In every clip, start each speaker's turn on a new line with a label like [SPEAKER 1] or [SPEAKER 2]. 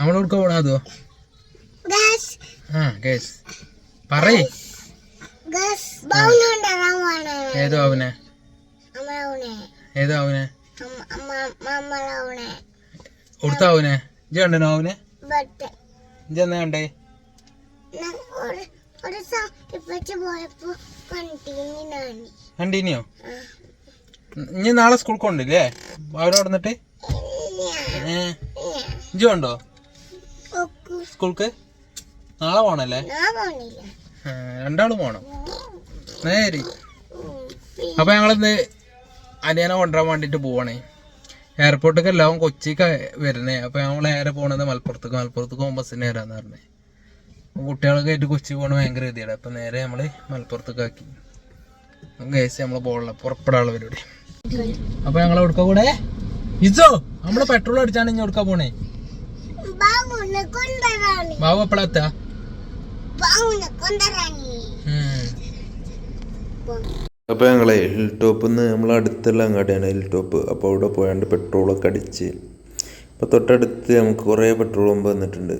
[SPEAKER 1] നമ്മൾ ഉടുക്ക പോണ അതോ
[SPEAKER 2] ഗസ്
[SPEAKER 1] ആ പറയ്.
[SPEAKER 2] ഗസ് പോണേ.
[SPEAKER 1] ഏതോ അവനെ? ഏതോ അവനെ? കൊടുത്ത അവനെ. ഇജ് കണ്ടനോ അവനെ? ഇജ് എന്നാ കണ്ടേ? കണ്ടീനിയോ? ഇനി നാളെ സ്കൂൾ കൊണ്ടില്ലേ അവരോട് വന്നിട്ട് ഇജ് കണ്ടോ? സ്കൂൾക്ക്? നാളെ പോണല്ലേ? രണ്ടാളും പോണം. നേരി അപ്പൊ ഞങ്ങളിന്ന് അനിയനെ കൊണ്ടുവരാൻ വേണ്ടിട്ട് പോവാണേ. എയർപോർട്ടിലേക്ക് എല്ലാം കൊച്ചിക്ക് വരുന്നേ. അപ്പൊ ഞങ്ങൾ നേരെ പോണത് മലപ്പുറത്തേക്ക്. മലപ്പുറത്തേക്ക് പോകുമ്പോൾ ബസ്സിന് വരാന്ന് പറഞ്ഞേ. കുട്ടികളൊക്കെ ആയിട്ട് കൊച്ചി പോകണ ഭയങ്കര ഗതിയാണ് അപ്പൊ നേരെ നമ്മൾ മലപ്പുറത്തേക്ക് ആക്കി. ഗേസ് നമ്മൾ പോകണ പുറപ്പെടാനുള്ള പരിപാടി. അപ്പൊ ഞങ്ങൾ എവിടുക്ക കൂടെ ഇസോ നമ്മൾ പെട്രോൾ അടിച്ചാണ് ഇനി എവിടുക്ക പോണേ? ബാബു എപ്പോഴാ
[SPEAKER 3] അപ്പോൾ ഞങ്ങളെ ഹിൽ ടോപ്പിൽ നിന്ന് നമ്മൾ അടുത്തുള്ള അങ്ങാടിയാണ് ഹിൽ ടോപ്പ്. അപ്പോൾ അവിടെ പോയാണ്ട് പെട്രോളൊക്കെ അടിച്ച്. അപ്പോൾ തൊട്ടടുത്ത് നമുക്ക് കുറേ പെട്രോൾ പമ്പ് വന്നിട്ടുണ്ട്.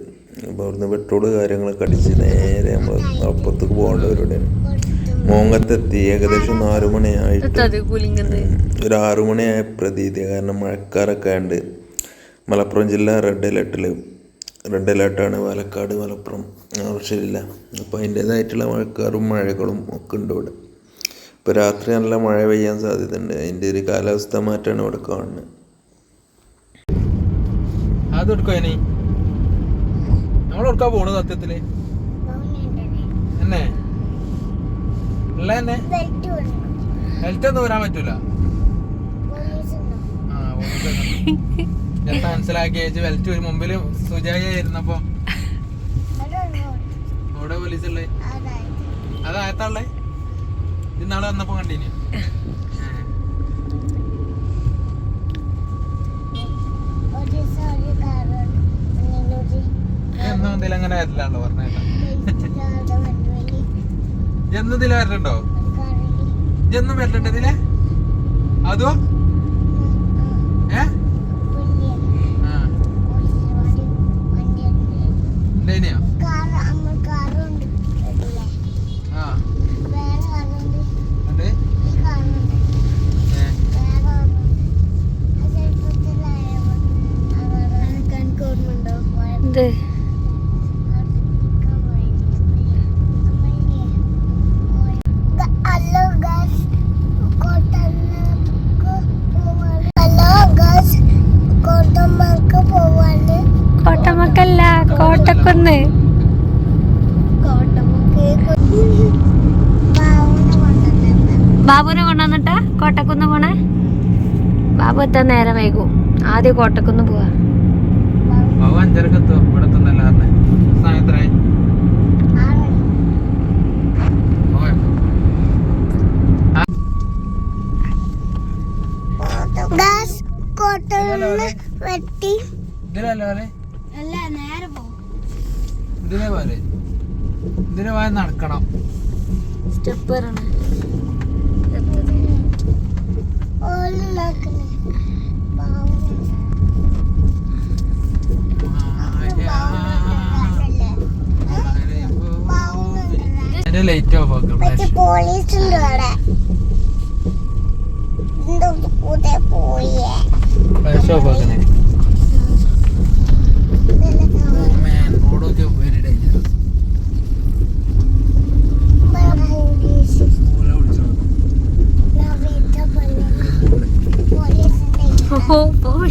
[SPEAKER 3] അപ്പോൾ അവിടുന്ന് പെട്രോൾ കാര്യങ്ങളൊക്കെ അടിച്ച് നേരെ നമ്മൾ അപ്പുറത്തേക്ക് പോകേണ്ടവരോടെയാണ് മോങ്ങത്തെത്തി. ഏകദേശം നാലു മണിയായിട്ട് ഒരു ആറു മണിയായ പ്രതീതി. കാരണം മഴക്കാരൊക്കെ ഉണ്ട് മലപ്പുറം ജില്ല റെഡ് അലേർട്ടിൽ റെഡ് അലേർട്ടാണ് പാലക്കാട് മലപ്പുറം ആവശ്യമില്ല അപ്പോൾ അതിന്റേതായിട്ടുള്ള മഴക്കാറും മഴകളും ഒക്കെ ഉണ്ട് ഇവിടെ. ഇപ്പോൾ രാത്രി നല്ല മഴ പെയ്യാൻ സാധ്യതയുണ്ട്. അതിന്റെ ഒരു കാലാവസ്ഥ മാറ്റമാണ് ഇവിടെ കാണുന്നത്.
[SPEAKER 1] അത് എടുക്കോ ഇനി? നമ്മൾ എടുക്കാ പോണു സത്യത്തിൽ. എന്നെ? ഉള്ള തന്നെ ഹെൽത്ത് ഒന്നും വരാൻ പറ്റൂല. ആ എത്ര മനസ്സിലാക്കി ചേച്ചി വലിച്ചു ഒരു മുമ്പിൽ സുജായ ഇരുന്നപ്പോ
[SPEAKER 2] അതൊന്നും
[SPEAKER 1] അവിടെ പോലീസ് ഉള്ളേ
[SPEAKER 2] അതായത്
[SPEAKER 1] അത് ആയത്താളേ ഇന്നാൾ വന്നപ്പോ കണ്ടീനി. എന്നും എന്തെങ്കിലും അങ്ങനെ പറഞ്ഞേട്ടാ. എന്നും ഇതിൽ
[SPEAKER 2] വരലുണ്ടോ?
[SPEAKER 1] എന്നും വരണ്ട ഇതിലെ? അതോ ഏ
[SPEAKER 2] വലിയ
[SPEAKER 1] ആ
[SPEAKER 2] പോലീസ് വണ്ടി വണ്ടി
[SPEAKER 1] ഡേനിയോ
[SPEAKER 2] കാറ് അമ്മ കാറുണ്ട് ഇല്ലേ
[SPEAKER 1] ആ
[SPEAKER 2] വേറെ കാറുണ്ട്
[SPEAKER 1] ഉണ്ട്
[SPEAKER 2] ഈ കാറുണ്ട്
[SPEAKER 1] ഏ
[SPEAKER 2] വേറെ കാറുണ്ട് ആ ചെറുപ്പത്തിലായപ്പോൾ എനിക്ക് ഓർമ്മയുണ്ടോ പോയപ്പോൾ ഹലോ ഗാസ് കോട്ടമ്മക്ക് പോവാണ് ഹലോ ഗാസ് കോട്ടമ്മക്ക് പോവാണ്
[SPEAKER 4] കോട്ടമക്കല്ല കോട്ടക്കുന്ന്
[SPEAKER 2] കോട്ടമ്മക്ക് പാവനെ കൊണ്ടുവന്നെ
[SPEAKER 4] കൊണ്ടുവന്നിട്ട? കോട്ടക്കുന്ന് പോണേ? ബാബു എത്താൻ നേരം വൈകും. ആദ്യം കോട്ടക്കുന്ന് പോവാ.
[SPEAKER 2] വെട്ടി. അല്ല നേരെ പോ.
[SPEAKER 1] ഇതിലെ പോലെ ഇതിലെ നടക്കണം.
[SPEAKER 4] സ്റ്റെപ്പ്
[SPEAKER 2] ഓളുണ്ടാക്കണേ
[SPEAKER 1] ലൈറ്റ് ഓഫ്
[SPEAKER 2] പോലീസ് ഉണ്ട് അവിടെ.
[SPEAKER 1] ഫ്ലാഷ് ഓഫ് ആക്കണേ.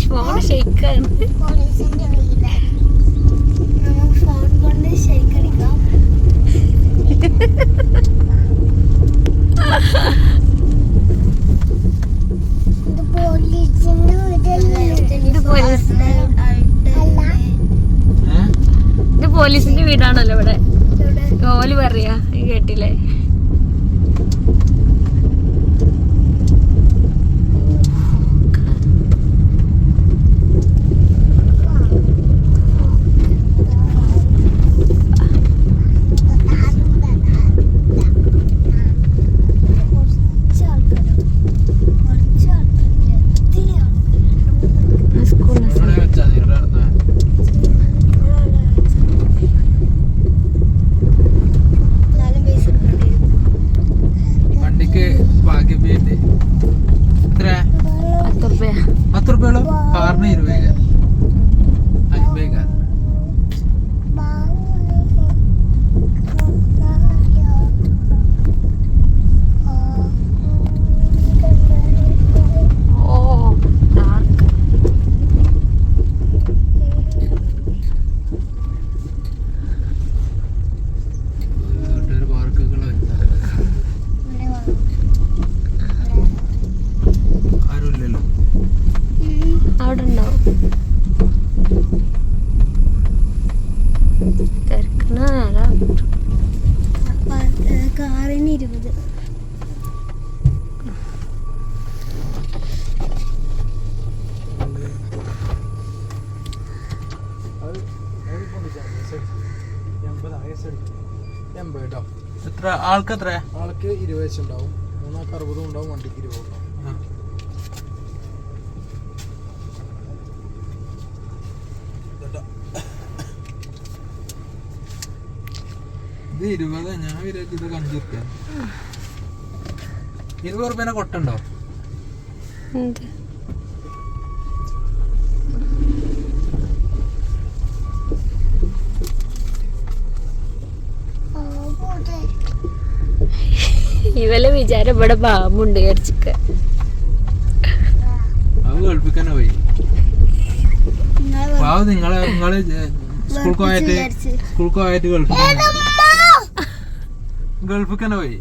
[SPEAKER 4] ഫോൺ ഷെയ്ക്കാണ്
[SPEAKER 2] ഫോൺ കൊണ്ട് ഇത് പോലീസിന്റെ
[SPEAKER 4] ഇത് വീടാണല്ലോ ഇവിടെ. ഓൽ പറയാ കേട്ടില്ലേ
[SPEAKER 2] കുറച്ച് ആൾക്കാരോ കുറച്ച് ആൾക്കാർ
[SPEAKER 4] സ്കൂളിൽ
[SPEAKER 1] ഇവിടെ വെച്ചാൽ ഇവിടെ നടന്നാ
[SPEAKER 2] കാറിന് ഇരുപത്
[SPEAKER 5] എൺപത് കേട്ടോ
[SPEAKER 1] എത്ര ആൾക്ക് എത്ര?
[SPEAKER 5] ആൾക്ക് ഇരുപത് വെച്ച് ഉണ്ടാവും മൂന്നാൾക്ക് അറുപതും ഉണ്ടാവും വണ്ടിക്ക് ഇരുപതും ഉണ്ടാവും. ഇതാ.
[SPEAKER 1] ഇരുപത് ഞാൻ വിചാരിച്ചു ഇത് അഞ്ചു റുപ്യ ഇരുപത് റുപ്യനെ കൊട്ടുണ്ടോ
[SPEAKER 4] ഇവലെ വിചാരം ഇവിടെ ബാമുണ്ട് വിചാരിച്ചിക്ക.
[SPEAKER 1] പോയി പാവം നിങ്ങളെ നിങ്ങൾ സ്കൂൾ പോയിട്ട് സ്കൂൾ പോയിട്ട് ഗൾഫിൽ ഗൾഫിക്കന്നെ പോയി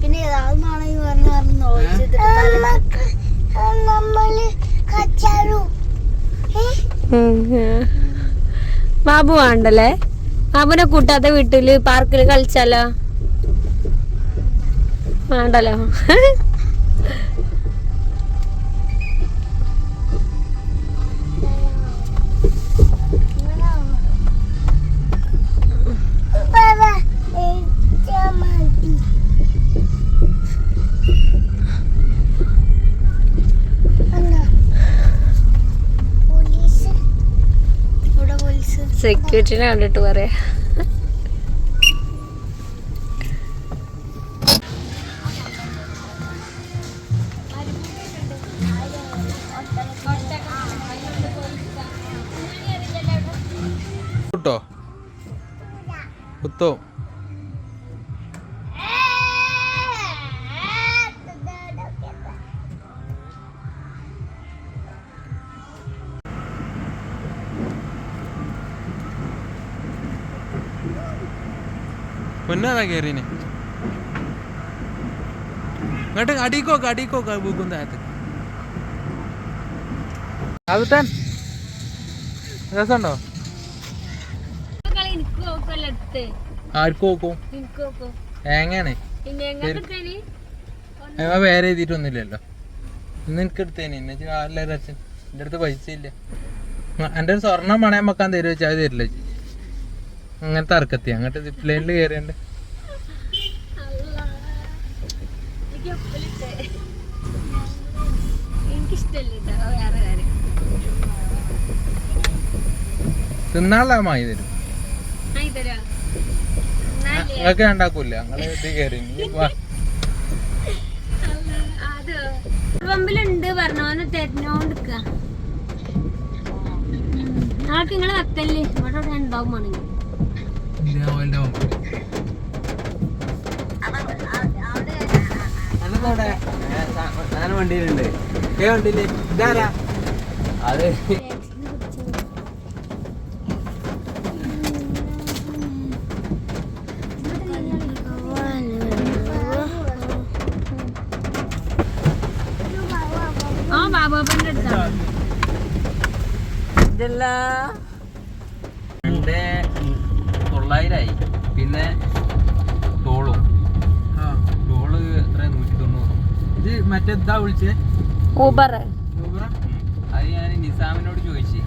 [SPEAKER 2] പിന്നെ
[SPEAKER 4] ബാബു വേണ്ടല്ലേ? ബാബുനെ കൂട്ടാത്ത വീട്ടിൽ പാർക്കിൽ കളിച്ചാലോ? വേണ്ടല്ലോ. സെക്യൂരിറ്റിനെ കണ്ടിട്ട് പറയാ.
[SPEAKER 1] കിട്ടോ? കുത്തോ? പൊന്നാതാ കയറിനെ ഇങ്ങോട്ട് അടിക്കോക്ക അടിക്കോക്ക ബുക്കും താഴത്ത് അതുത്താൻ രസമുണ്ടോ അവ വേറെ എഴുതിയിട്ടൊന്നുമില്ലല്ലോ ഇന്ന് എനിക്ക് എടുത്തേനെ എന്നെ അച്ഛൻ എന്റെ അടുത്ത് പൈസ ഇല്ല എന്റെ ഒരു സ്വർണം പണയം വെക്കാൻ തരുമോ വെച്ചാൽ അത് തരില്ല ചേച്ചി അങ്ങനത്തെ അർക്കത്തി അങ്ങോട്ട് സിപ്പ് ലൈനിൽ കയറിയുണ്ട് തിന്നാളാ മായി തരും. നിങ്ങൾക്ക് ഉണ്ടാക്കൂല ഞങ്ങൾ ഇത് കയറി
[SPEAKER 4] പമ്പിലുണ്ട് നിങ്ങൾ വെക്കല്ലേ? ഇവിടെ ഉണ്ടാവും വേണമെങ്കിൽ
[SPEAKER 1] ഇല്ല, ഓന്റെ മുമ്പ്. അനന്തോടെ?
[SPEAKER 6] വണ്ടിയിലുണ്ട്
[SPEAKER 1] ഏ വണ്ടിയിൽ? ഇതാരാ?
[SPEAKER 6] അത്
[SPEAKER 4] ആ ബാബാപ്പന്റെ അടുത്താണ്
[SPEAKER 6] ഇതല്ല തൊള്ളായിരമായി പിന്നെ ടോളും
[SPEAKER 1] ആ, ടോൾ എത്ര? നൂറ്റി തൊണ്ണൂറ് ഇത് മറ്റേ ഇതാ വിളിച്ചേ?
[SPEAKER 4] ഊബർ
[SPEAKER 1] ഊബർ
[SPEAKER 6] അത് ഞാൻ നിസാമിനോട് ചോദിച്ചു.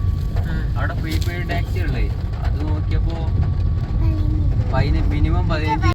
[SPEAKER 6] അവിടെ പ്രീപെയ്ഡ് ടാക്സി ഉള്ളേ. അത് നോക്കിയപ്പോ മിനിമം പതിനഞ്ച്